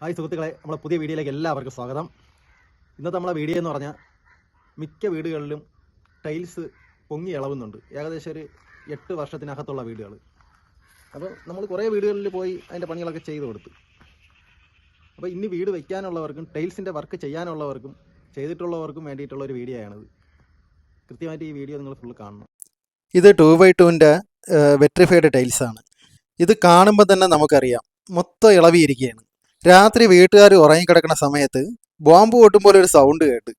Hi സുഹൃത്തുക്കളെ നമ്മളെ പുതിയ വീഡിയോയിലേക്ക് എല്ലാവർക്കും സ്വാഗതം. ഇന്നത്തെ നമ്മളെ വീഡിയോ എന്ന് പറഞ്ഞാൽ മിക്ക വീടുകളിലും ടൈൽസ് പൊങ്ങി ഇളവുന്നുണ്ട്. ഏകദേശം ഒരു എട്ട് വർഷത്തിനകത്തുള്ള വീടുകൾ. അപ്പോൾ നമ്മൾ കുറേ വീടുകളിൽ പോയി അതിന്റെ പണികളൊക്കെ ചെയ്തു കൊടുത്തു. അപ്പോൾ ഇനി വീട് വയ്ക്കാനുള്ളവർക്കും ടൈൽസിന്റെ വർക്ക് ചെയ്യാനുള്ളവർക്കും ചെയ്തിട്ടുള്ളവർക്കും വേണ്ടിയിട്ടുള്ള ഒരു വീഡിയോ ആണിത്. കൃത്യമായിട്ട് ഈ വീഡിയോ നിങ്ങൾ ഫുള്ള് കാണണം. ഇത് ടു ബൈ ടുവിന്റെ വെട്രിഫൈഡ് ടൈൽസാണ്. ഇത് കാണുമ്പോൾ തന്നെ നമുക്കറിയാം മൊത്തം ഇളവിയിരിക്കുകയാണ്. രാത്രി വീട്ടുകാർ ഉറങ്ങിക്കിടക്കുന്ന സമയത്ത് ബോംബ് പൊട്ടും പോലെ ഒരു സൗണ്ട് കേട്ട്.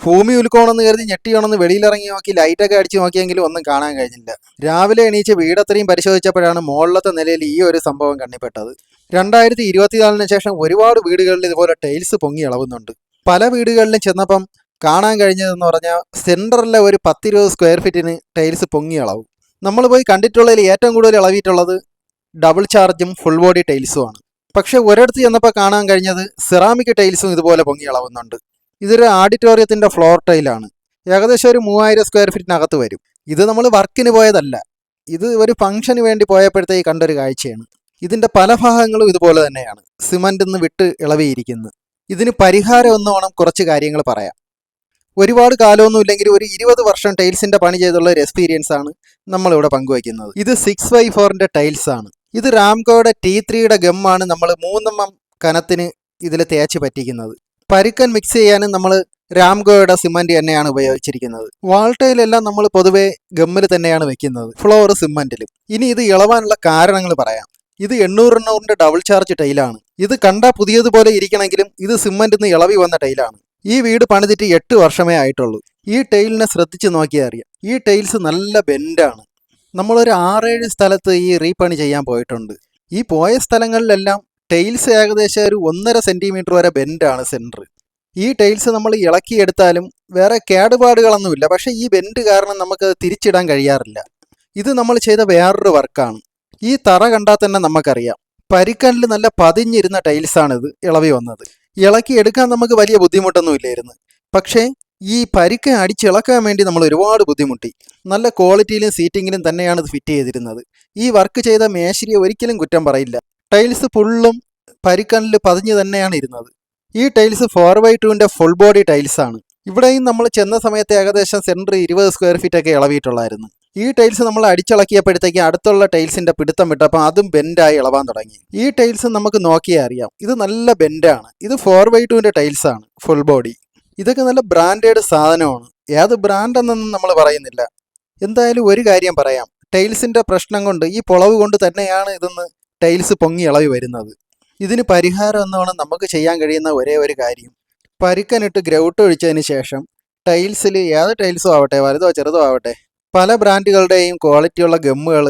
ഭൂമി ഉൽക്കോണെന്ന് കരുതി ഞെട്ടിയാണെന്ന് വെളിയിലിറങ്ങി നോക്കി ലൈറ്റൊക്കെ അടിച്ചു നോക്കിയെങ്കിലും ഒന്നും കാണാൻ കഴിഞ്ഞില്ല. രാവിലെ എണീച്ച് വീടത്രയും പരിശോധിച്ചപ്പോഴാണ് മുകളിലത്തെ നിലയിൽ ഈ ഒരു സംഭവം കണ്ണിപ്പെട്ടത്. രണ്ടായിരത്തി ഇരുപത്തിനാലിന് ശേഷം ഒരുപാട് വീടുകളിൽ ഇതുപോലെ ടൈൽസ് പൊങ്ങി ഇളവുന്നുണ്ട് പല വീടുകളിലും ചെന്നപ്പം കാണാൻ കഴിഞ്ഞതെന്ന് പറഞ്ഞാൽ സെന്ററിലെ ഒരു പത്തിരുപത് സ്ക്വയർ ഫീറ്റിന് ടൈൽസ് പൊങ്ങി ഇളവും നമ്മൾ പോയി കണ്ടിട്ടുള്ളതിൽ ഏറ്റവും കൂടുതൽ ഇളവിയിട്ടുള്ളത് ഡബിൾ ചാർജും ഫുൾ ബോഡി ടൈൽസുമാണ് പക്ഷെ ഒരിടത്ത് ചെന്നപ്പോൾ കാണാൻ കഴിഞ്ഞത് സിറാമിക് ടൈൽസും ഇതുപോലെ പൊങ്ങി അളവുന്നുണ്ട്. ഇതൊരു ആഡിറ്റോറിയത്തിന്റെ ഫ്ലോർ ടൈലാണ് ഏകദേശം ഒരു മൂവായിരം സ്ക്വയർ ഫീറ്റിനകത്ത് വരും. ഇത് നമ്മൾ വർക്കിന് പോയതല്ല. ഇത് ഒരു ഫംഗ്ഷന് വേണ്ടി പോയപ്പോഴത്തേക്ക് കണ്ടൊരു കാഴ്ചയാണ്. ഇതിന്റെ പല ഭാഗങ്ങളും ഇതുപോലെ തന്നെയാണ്. സിമന്റ് നിന്ന് വിട്ട് ഇളവിയിരിക്കുന്നു. ഇതിന് പരിഹാരം എന്നോണം കുറച്ച് കാര്യങ്ങൾ പറയാം. ഒരുപാട് കാലമൊന്നും ഇല്ലെങ്കിൽ ഒരു ഇരുപത് വർഷം ടൈൽസിന്റെ പണി ചെയ്തുള്ള ഒരു എക്സ്പീരിയൻസ് ആണ് നമ്മളിവിടെ പങ്കുവയ്ക്കുന്നത്. ഇത് സിക്സ് ബൈ ഫോറിന്റെ ടൈൽസ് ആണ്. ഇത് രാംകോയുടെ ടി ത്രീയുടെ ഗമ്മാണ് നമ്മൾ മൂന്നെണ്ണം കനത്തിന് ഇതിൽ തേച്ച് പറ്റിക്കുന്നത്. പരുക്കൻ മിക്സ് ചെയ്യാനും നമ്മൾ രാംകോയുടെ സിമന്റ് തന്നെയാണ് ഉപയോഗിച്ചിരിക്കുന്നത്. വാൾട്ടയിലെല്ലാം നമ്മൾ പൊതുവെ ഗമ്മിൽ തന്നെയാണ് വെക്കുന്നത്. ഫ്ലോർ സിമന്റിലും ഇനി ഇത് ഇളവാനുള്ള കാരണങ്ങൾ പറയാം. ഇത് എണ്ണൂറ് എണ്ണൂറിന്റെ ഡബിൾ ചാർജ് ടൈലാണ് ഇത് കണ്ടാൽ പുതിയതുപോലെ ഇരിക്കണമെങ്കിലും ഇത് സിമന്റിൽ നിന്ന് ഇളവി വന്ന ടൈലാണ് ഈ വീട് പണിതിട്ട് എട്ട് വർഷമേ ആയിട്ടുള്ളൂ. ഈ ടൈലിനെ ശ്രദ്ധിച്ച് നോക്കിയാൽ അറിയാം. ഈ ടൈൽസ് നല്ല ബെൻഡാണ് നമ്മളൊരു ആറേഴ് സ്ഥലത്ത് ഈ റീപണി ചെയ്യാൻ പോയിട്ടുണ്ട്. ഈ പോയ സ്ഥലങ്ങളിലെല്ലാം ടൈൽസ് ഏകദേശം ഒരു ഒന്നര സെന്റിമീറ്റർ വരെ ബെൻഡാണ് സെന്റർ ഈ ടൈൽസ് നമ്മൾ ഇളക്കിയെടുത്താലും വേറെ കേടുപാടുകളൊന്നുമില്ല. പക്ഷേ ഈ ബെൻഡ് കാരണം നമുക്ക് തിരിച്ചിടാൻ കഴിയാറില്ല. ഇത് നമ്മൾ ചെയ്ത വേറൊരു വർക്കാണ് ഈ തറ കണ്ടാൽ തന്നെ നമുക്കറിയാം. പരിക്കനിൽ നല്ല പതിഞ്ഞിരുന്ന ടൈൽസാണിത് ഇളവി വന്നത്. ഇളക്കി എടുക്കാൻ നമുക്ക് വലിയ ബുദ്ധിമുട്ടൊന്നുമില്ലായിരുന്നു. പക്ഷേ ഈ പരിക്ക് അടിച്ചിളക്കാൻ വേണ്ടി നമ്മൾ ഒരുപാട് ബുദ്ധിമുട്ടി. നല്ല ക്വാളിറ്റിയിലും സീറ്റിങ്ങിലും തന്നെയാണ് ഇത് ഫിറ്റ് ചെയ്തിരുന്നത്. ഈ വർക്ക് ചെയ്ത മേശരിയെ ഒരിക്കലും കുറ്റം പറയില്ല. ടൈൽസ് ഫുള്ളും പരിക്കനിൽ പതിഞ്ഞ് തന്നെയാണ് ഇരുന്നത്. ഈ ടൈൽസ് ഫോർ ബൈ ടുവിന്റെ ഫുൾ ബോഡി ടൈൽസ് ആണ്. ഇവിടെയും നമ്മൾ ചെന്ന സമയത്ത് ഏകദേശം സെന്റർ ഇരുപത് സ്ക്വയർ ഫീറ്റ് ഒക്കെ ഇളവിയിട്ടുള്ളായിരുന്നു. ഈ ടൈൽസ് നമ്മൾ അടിച്ചിളക്കിയപ്പോഴത്തേക്ക് അടുത്തുള്ള ടൈൽസിന്റെ പിടുത്തം വിട്ടപ്പോൾ അതും ബെൻഡായി ഇളവാൻ തുടങ്ങി. ഈ ടൈൽസ് നമുക്ക് നോക്കിയാൽ അറിയാം. ഇത് നല്ല ബെൻഡാണ് ഇത് ഫോർ ബൈ ടുവിന്റെ ടൈൽസാണ് ഫുൾ ബോഡി ഇതൊക്കെ നല്ല ബ്രാൻഡേഡ് സാധനമാണ്. ഏത് ബ്രാൻഡെന്നൊന്നും നമ്മൾ പറയുന്നില്ല. എന്തായാലും ഒരു കാര്യം പറയാം. ടൈൽസിന്റെ പ്രശ്നം കൊണ്ട് ഈ പൊളവ് കൊണ്ട് തന്നെയാണ് ഇതെന്ന് ടൈൽസ് പൊങ്ങി ഇളവി വരുന്നത്. ഇതിന് പരിഹാരം എന്നാണ് നമുക്ക് ചെയ്യാൻ കഴിയുന്ന ഒരേ ഒരു കാര്യം. പരുക്കനിട്ട് ഗ്രൗട്ട് ഒഴിച്ചതിന് ശേഷം ടൈൽസിൽ ഏത് ടൈൽസും ആവട്ടെ വലുതോ ചെറുതോ ആവട്ടെ പല ബ്രാൻഡുകളുടെയും ക്വാളിറ്റിയുള്ള ഗമ്മുകൾ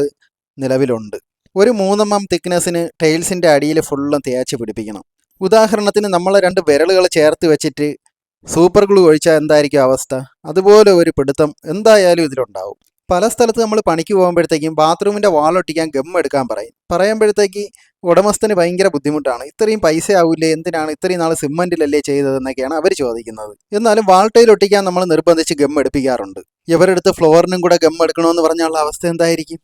നിലവിലുണ്ട്. ഒരു മൂന്നെണ്ണം തിക്നെസ്സിന് ടൈൽസിന്റെ അടിയിൽ ഫുള്ളും തേച്ച് പിടിപ്പിക്കണം. ഉദാഹരണത്തിന് നമ്മൾ രണ്ട് വിരലുകൾ ചേർത്ത് വെച്ചിട്ട് സൂപ്പർ ഗ്ലൂ ഒഴിച്ചാൽ എന്തായിരിക്കും അവസ്ഥ? അതുപോലെ ഒരു പിടുത്തം എന്തായാലും ഇതിലുണ്ടാവും. പല സ്ഥലത്ത് നമ്മൾ പണിക്ക് പോകുമ്പോഴത്തേക്കും ബാത്റൂമിന്റെ വാളൊട്ടിക്കാൻ ഗം എടുക്കാൻ പറയും. പറയുമ്പോഴത്തേക്ക് ഉടമസ്ഥന് ഭയങ്കര ബുദ്ധിമുട്ടാണ്. ഇത്രയും പൈസ ആവില്ലേ എന്തിനാണ് ഇത്രയും നാൾ സിമ്മന്റിലല്ലേ ചെയ്തതെന്നൊക്കെയാണ് അവർ ചോദിക്കുന്നത്. എന്നാലും വാൾട്ടയിൽ ഒട്ടിക്കാൻ നമ്മൾ നിർബന്ധിച്ച് ഗം എടുപ്പിക്കാറുണ്ട്. ഇവരെടുത്ത് ഫ്ലോറിനും കൂടെ ഗം എടുക്കണമെന്ന് പറഞ്ഞുള്ള അവസ്ഥ എന്തായിരിക്കും?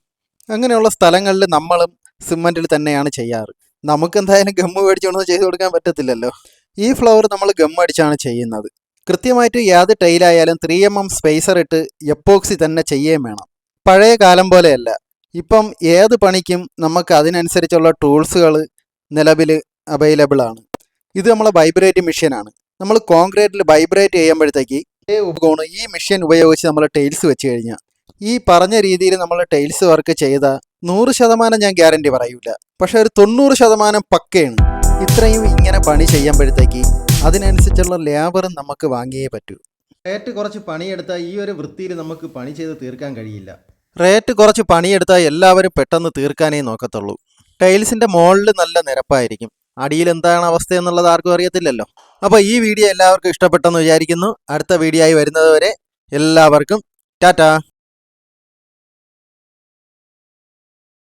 അങ്ങനെയുള്ള സ്ഥലങ്ങളിൽ നമ്മളും സിമ്മന്റിൽ തന്നെയാണ് ചെയ്യാറ്. നമുക്ക് എന്തായാലും ഗമ്മ് മേടിച്ചോണ്ടൊന്നും ചെയ്തു കൊടുക്കാൻ പറ്റത്തില്ലല്ലോ. ഈ ഫ്ലവർ നമ്മൾ ഗം അടിച്ചാണ് ചെയ്യുന്നത്. കൃത്യമായിട്ട് ഏത് ടൈലായാലും ത്രീ എം എം സ്പേസർ ഇട്ട് എപ്പോക്സി തന്നെ ചെയ്യുകയും വേണം. പഴയ കാലം പോലെയല്ല. ഇപ്പം ഏത് പണിക്കും നമുക്ക് അതിനനുസരിച്ചുള്ള ടൂൾസുകൾ നിലവിൽ അവൈലബിൾ ആണ്. ഇത് നമ്മളെ വൈബ്രേറ്റ് മെഷീനാണ് നമ്മൾ കോൺക്രീറ്റിൽ വൈബ്രേറ്റ് ചെയ്യുമ്പോഴത്തേക്ക് ഈ ഉപകരണം ഈ മെഷീൻ ഉപയോഗിച്ച് നമ്മൾ ടൈൽസ് വെച്ച് കഴിഞ്ഞാൽ ഈ പറഞ്ഞ രീതിയിൽ നമ്മൾ ടൈൽസ് വർക്ക് ചെയ്ത നൂറ് ശതമാനം ഞാൻ ഗ്യാരണ്ടി പറയൂല. പക്ഷെ ഒരു തൊണ്ണൂറ് ശതമാനം പക്കയാണ്. ഇത്രയും ഇങ്ങനെ പണി ചെയ്യുമ്പോഴത്തേക്ക് അതിനനുസരിച്ചുള്ള ലേബറും നമുക്ക് വാങ്ങിയേ പറ്റൂ. റേറ്റ് കുറച്ച് പണിയെടുത്താൽ ഈ ഒരു വൃത്തിയിൽ നമുക്ക് പണി ചെയ്ത് തീർക്കാൻ കഴിയില്ല. റേറ്റ് കുറച്ച് പണിയെടുത്താൽ എല്ലാവരും പെട്ടെന്ന് തീർക്കാനേ നോക്കത്തുള്ളൂ. ടൈൽസിന്റെ മുകളിൽ നല്ല നിരപ്പായിരിക്കും. അടിയിൽ എന്താണ് അവസ്ഥ എന്നുള്ളത് ആർക്കും അറിയത്തില്ലല്ലോ. അപ്പോൾ ഈ വീഡിയോ എല്ലാവർക്കും ഇഷ്ടപ്പെട്ടെന്ന് വിചാരിക്കുന്നു. അടുത്ത വീഡിയോ ആയി വരുന്നതുവരെ എല്ലാവർക്കും ടാറ്റാ.